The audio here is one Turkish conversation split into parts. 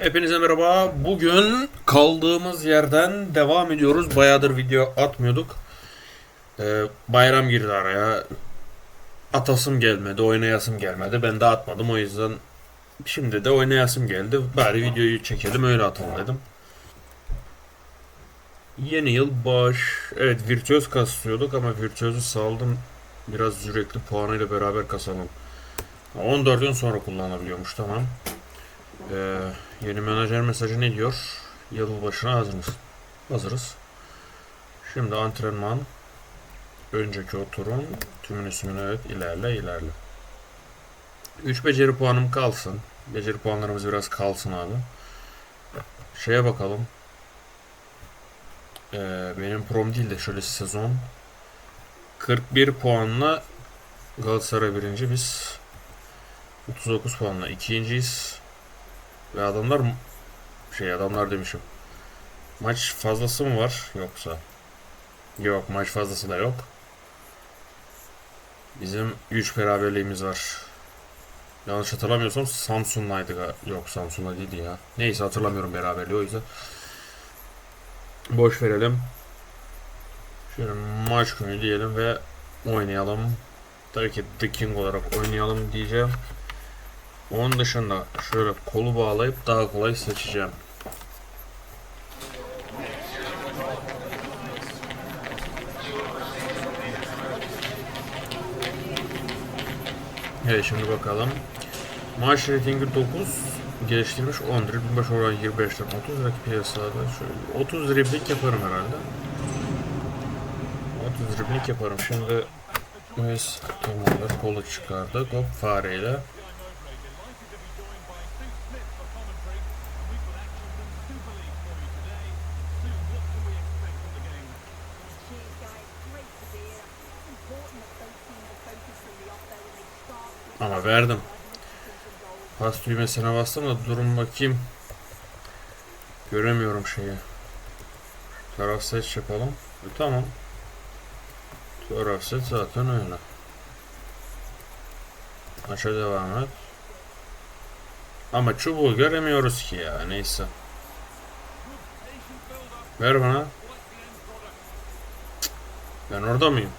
Hepinize merhaba. Bugün kaldığımız yerden devam ediyoruz. Bayağıdır video atmıyorduk. Ee, bayram girdi araya. Atasım gelmedi, oynayasım gelmedi. Ben de atmadım o yüzden şimdi de oynayasım geldi. Bari videoyu çekelim öyle atalım dedim. Yeni yıl baş. Evet virtüöz kasıyorduk ama virtüözü saldım. Biraz sürekli puanıyla beraber kasalım. 14 gün sonra kullanabiliyormuş tamam. Ee, yeni menajer mesajı ne diyor? Yıl başına hazır mısın? Hazırız. Şimdi antrenman. Önceki oturum. Tümün ismini evet ilerle ilerle. 3 beceri puanım kalsın. Beceri puanlarımız biraz kalsın abi. Şeye bakalım. Ee, benim prom değil de şöyle sezon. 41 puanla Galatasaray birinci biz 39 puanla ikinciyiz. Ve adamlar şey adamlar demişim. Maç fazlası mı var yoksa? Yok maç fazlası da yok. Bizim 3 beraberliğimiz var. Yanlış hatırlamıyorsam Samsun'laydı ga- Yok Samsun'la değildi ya. Neyse hatırlamıyorum beraberliği o yüzden. Boş verelim. Şöyle maç günü diyelim ve oynayalım. Tabii ki The King olarak oynayalım diyeceğim. Onun dışında şöyle kolu bağlayıp daha kolay seçeceğim. Evet şimdi bakalım. Maaş ratingi 9 geliştirmiş 10 dribling baş oran 25'ten 30 rakip piyasada şöyle 30 dribling yaparım herhalde. 30 dribling yaparım. Şimdi Mes tamamdır kolu çıkardık. Hop fareyle. Verdim. Pas düğmesine bastım da durun bakayım. Göremiyorum şeyi. Taraf seç yapalım. E, tamam. Taraf seç zaten öyle. Maça devam et. Ama çubuğu göremiyoruz ki ya. Neyse. Ver bana. Cık, Ben orada mıyım?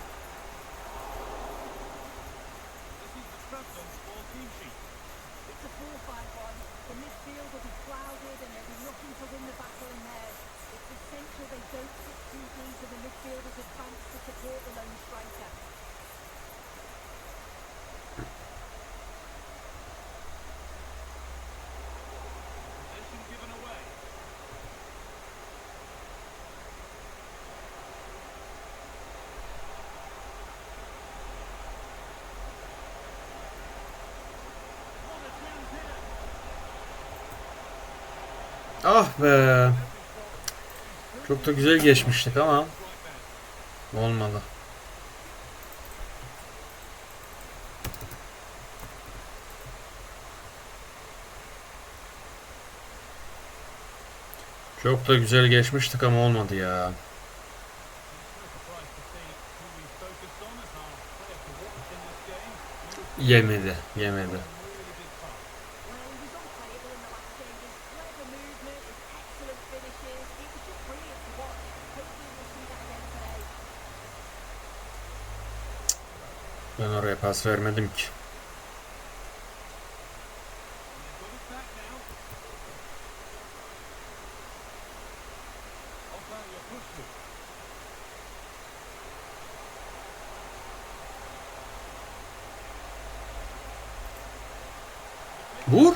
Ah be. Çok da güzel geçmiştik ama olmadı. Çok da güzel geçmiştik ama olmadı ya. Yemedi, yemedi. Ben oraya pas vermedim ki. Vur.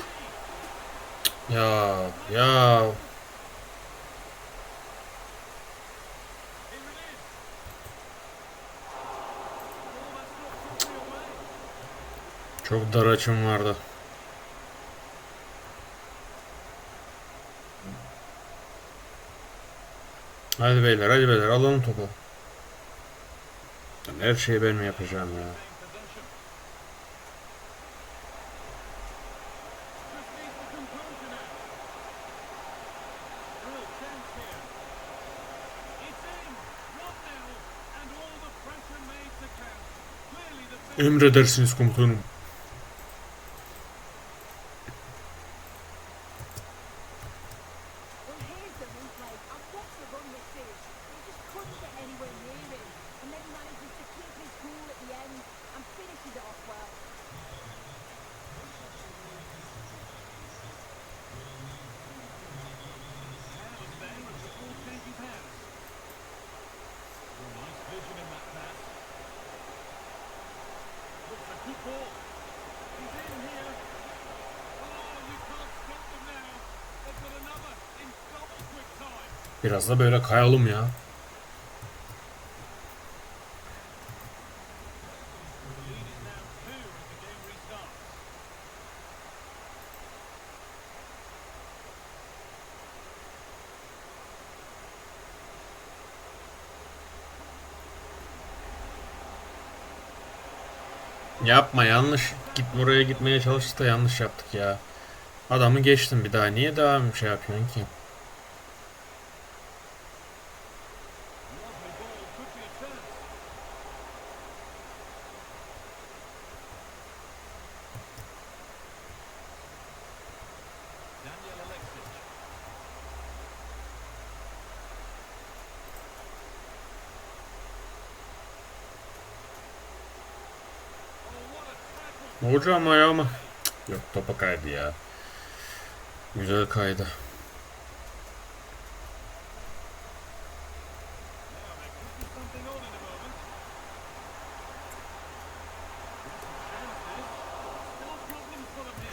Ya ya. Çok dar açım vardı. Hadi beyler hadi beyler alalım topu. Her şeyi ben mi yapacağım ya? Emredersiniz komutanım. Biraz da böyle kayalım ya. Yapma yanlış. Git buraya gitmeye çalıştık da yanlış yaptık ya. Adamı geçtim bir daha. Niye daha şey yapıyorsun ki? Hocam ayağıma. Yok topa kaydı ya. Güzel kaydı.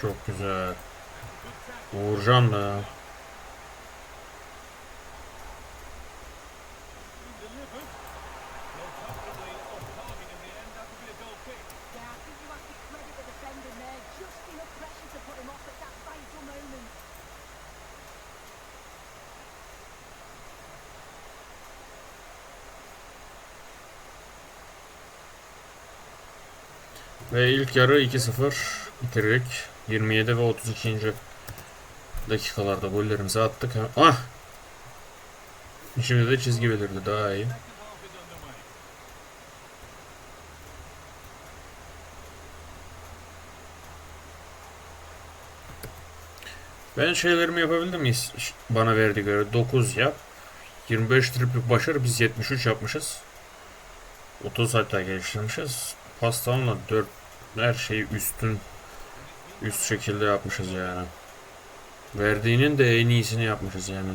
Çok güzel. Uğurcan da. Ve ilk yarı 2-0 bitirdik. 27 ve 32. dakikalarda gollerimizi attık. Ah! Şimdi de çizgi belirdi daha iyi. Ben şeylerimi yapabildim mi? Ş- Bana verdiği göre 9 yap. 25 triplik başarı biz 73 yapmışız. 30 hatta geliştirmişiz. Pastanla 4 her şeyi üstün üst şekilde yapmışız yani. Verdiğinin de en iyisini yapmışız yani.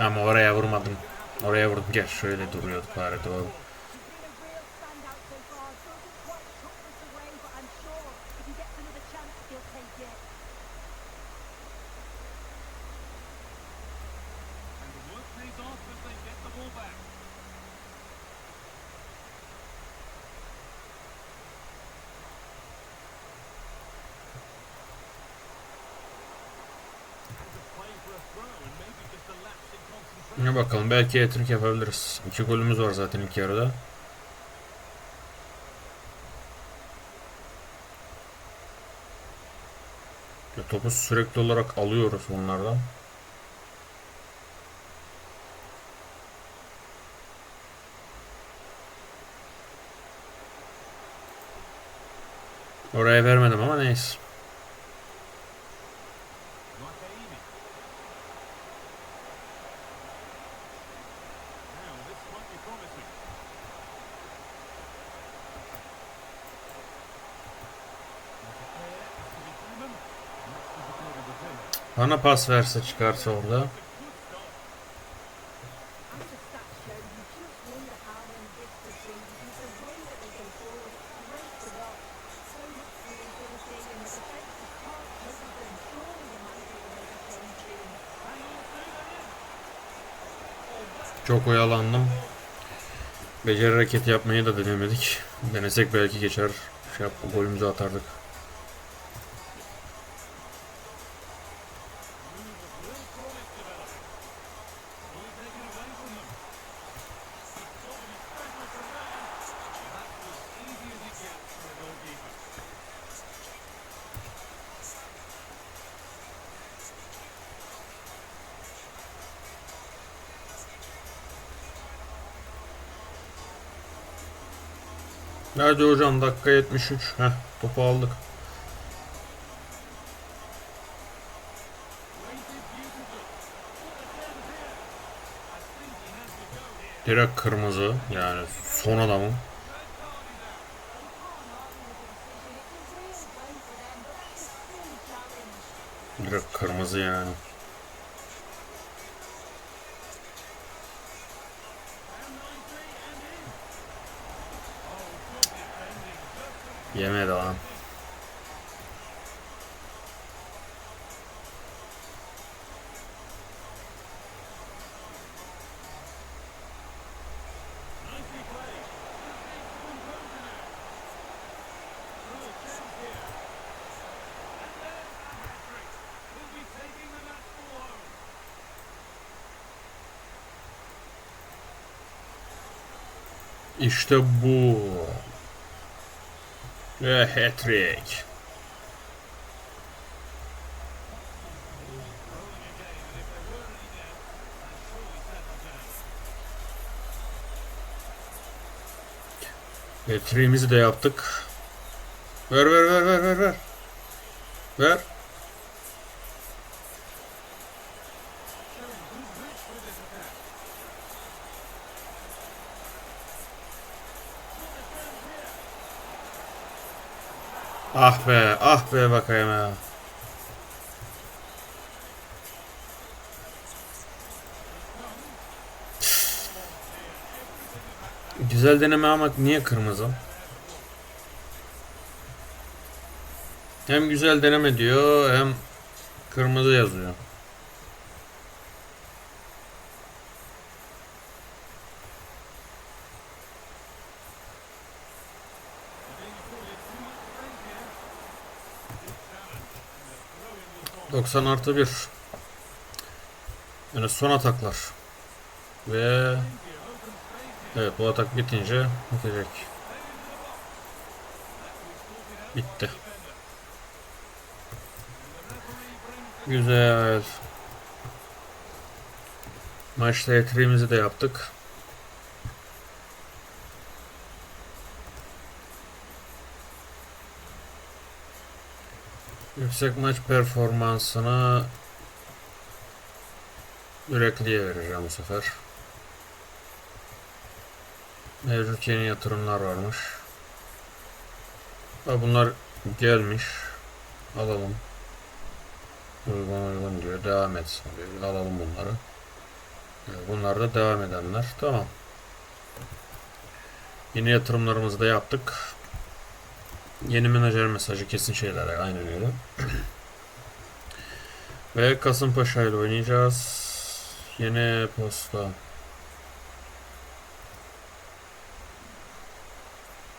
Ama oraya vurmadım. Oraya vurdum. Gel şöyle duruyordu bari doğru. Belki hat yapabiliriz. İki golümüz var zaten ilk yarıda. Ya topu sürekli olarak alıyoruz bunlardan. Oraya vermedim ama neyse. Soon. Hang on, stay there. Çok oyalandım. Beceri hareketi yapmayı da denemedik. Denesek belki geçer. Şey yap, golümüzü atardık. Hadi hocam dakika 73. Heh topu aldık. Direkt kırmızı yani son adamın. It's a real blow for them, but that's a full challenge. Direkt kırmızı yani. Ball home. İşte bu. Ve hat-trick. Hat-trick'imizi de yaptık. Ver ver ver ver ver ver. Ver. Ah be, ah be bakayım ya. Güzel deneme ama niye kırmızı? Hem güzel deneme diyor hem kırmızı yazıyor. Doksan artı bir. Yani son ataklar. Ve evet bu atak bitince bitecek. Bitti. Güzel. Maçta etriğimizi de yaptık. Yüksek maç performansını yürekliye vereceğim bu sefer. Mevcut yeni yatırımlar varmış. Ha, bunlar gelmiş. Alalım. Uygun uygun diyor. Devam etsin diyor. Alalım bunları. Bunlar da devam edenler. Tamam. Yeni yatırımlarımızı da yaptık. Yeni menajer mesajı kesin şeyler. Aynen öyle. Ve Kasımpaşa ile oynayacağız. Yeni posta.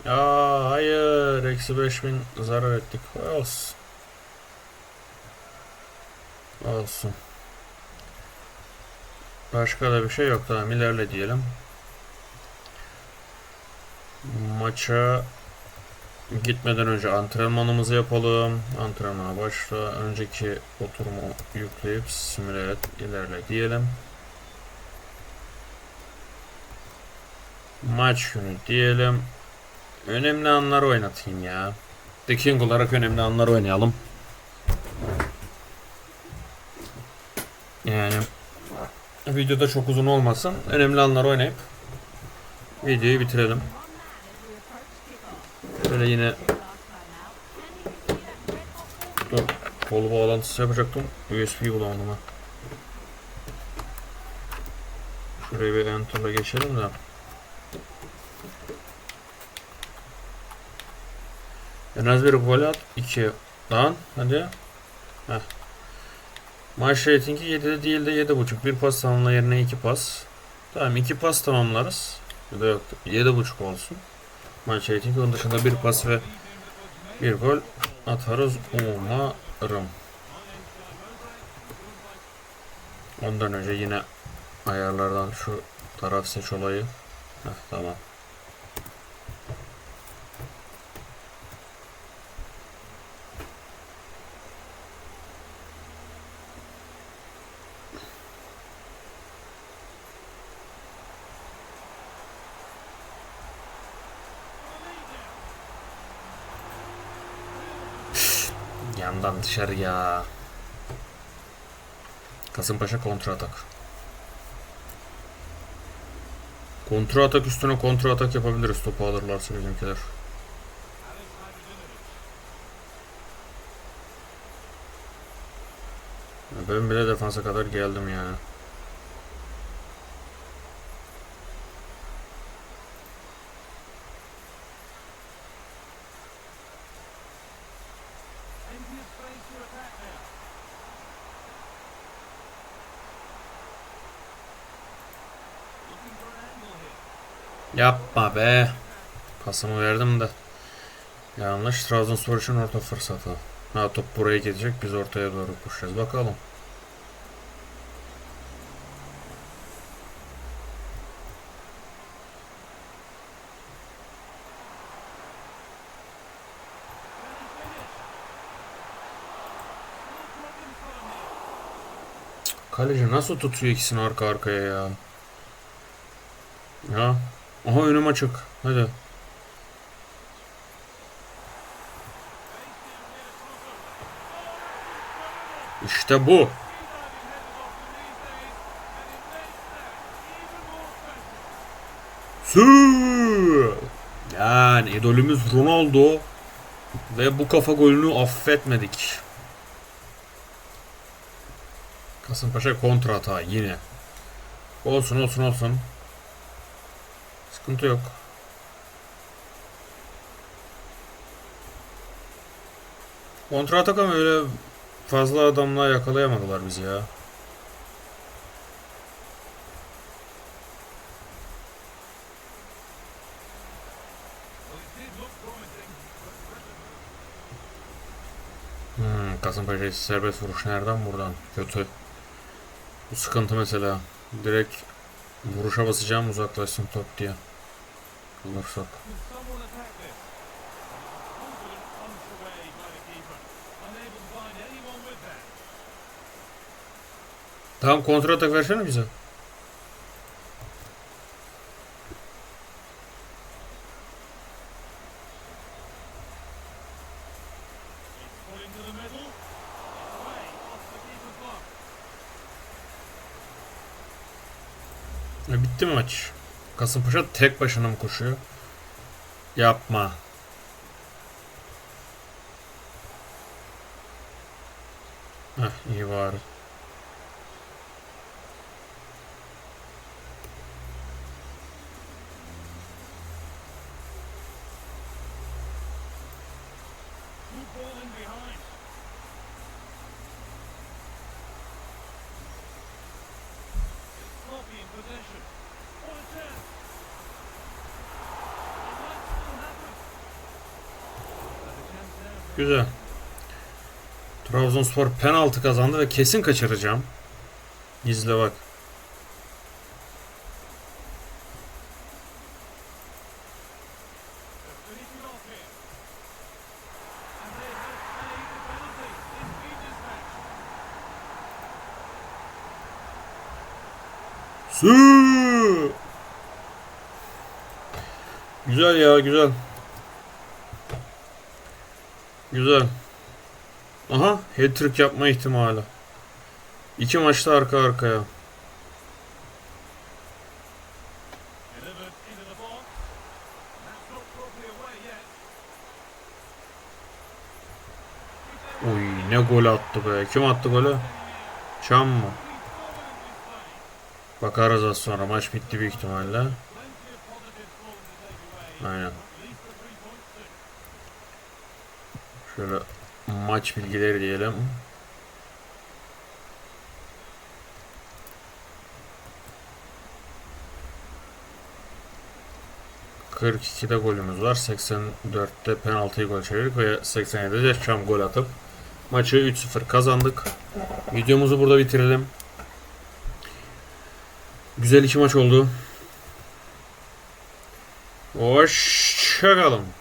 Ya hayır. Eksi 5000 zarar ettik. Olsun. Olsun. Başka da bir şey yok. Tamam ilerle diyelim. Maça gitmeden önce antrenmanımızı yapalım. Antrenmana başla. Önceki oturumu yükleyip simüle et, ilerle diyelim. Maç günü diyelim. Önemli anlar oynatayım ya. The King olarak önemli anlar oynayalım. Yani videoda çok uzun olmasın. Önemli anlar oynayıp videoyu bitirelim. Böyle yine Dur, kolu bağlantısı yapacaktım. USB bulamadım ha. Şuraya bir enter'la geçelim de. En az bir gol at. 2. Lan hadi. Heh. Maç ratingi 7'de değil de 7.5. Bir pas tamamla yerine 2 pas. Tamam 2 pas tamamlarız. Ya da yok 7.5 olsun. Maç ratingi onun dışında bir pas ve bir gol atarız umarım. Ondan önce yine ayarlardan şu taraf seç olayı. Heh, tamam. Yandan dışarı ya. Kasımpaşa kontra atak. Kontra atak üstüne kontra atak yapabiliriz topu alırlarsa bizimkiler. Ben bile defansa kadar geldim yani. Yapma be. Pasımı verdim de. Yanlış. Trabzonspor için orta fırsatı. Ha top buraya gidecek. Biz ortaya doğru koşacağız. Bakalım. Kaleci nasıl tutuyor ikisini arka arkaya ya? Ya. Aha önüm açık. Hadi. İşte bu. Sü. Yani idolümüz Ronaldo ve bu kafa golünü affetmedik. Kasımpaşa kontra hata yine. Olsun olsun olsun. Sıkıntı yok. Kontra atak ama öyle fazla adamla yakalayamadılar bizi ya. Hmm, Kasımpaşa serbest vuruş nereden buradan? Kötü. Bu sıkıntı mesela. Direkt vuruşa basacağım uzaklaşsın top diye. That. Tamam kontra atak versene bize. E, bitti mi maç? Kasımpaşa tek başına mı koşuyor? Yapma. Heh iyi bari. Güzel. Trabzonspor penaltı kazandı ve kesin kaçıracağım. İzle bak. They're finishing off here. Güzel. Aha hat-trick yapma ihtimali. İki maçta arka arkaya. Oy ne gol attı be. Kim attı golü? Çam mı? Bakarız az sonra. Maç bitti büyük ihtimalle. Plenty Şöyle maç bilgileri diyelim. ...42'de golümüz var. 84'te penaltıyı gol çevirdik ve 87'de de Şam gol atıp maçı 3-0 kazandık. Videomuzu burada bitirelim. Güzel iki maç oldu. Hoşçakalın.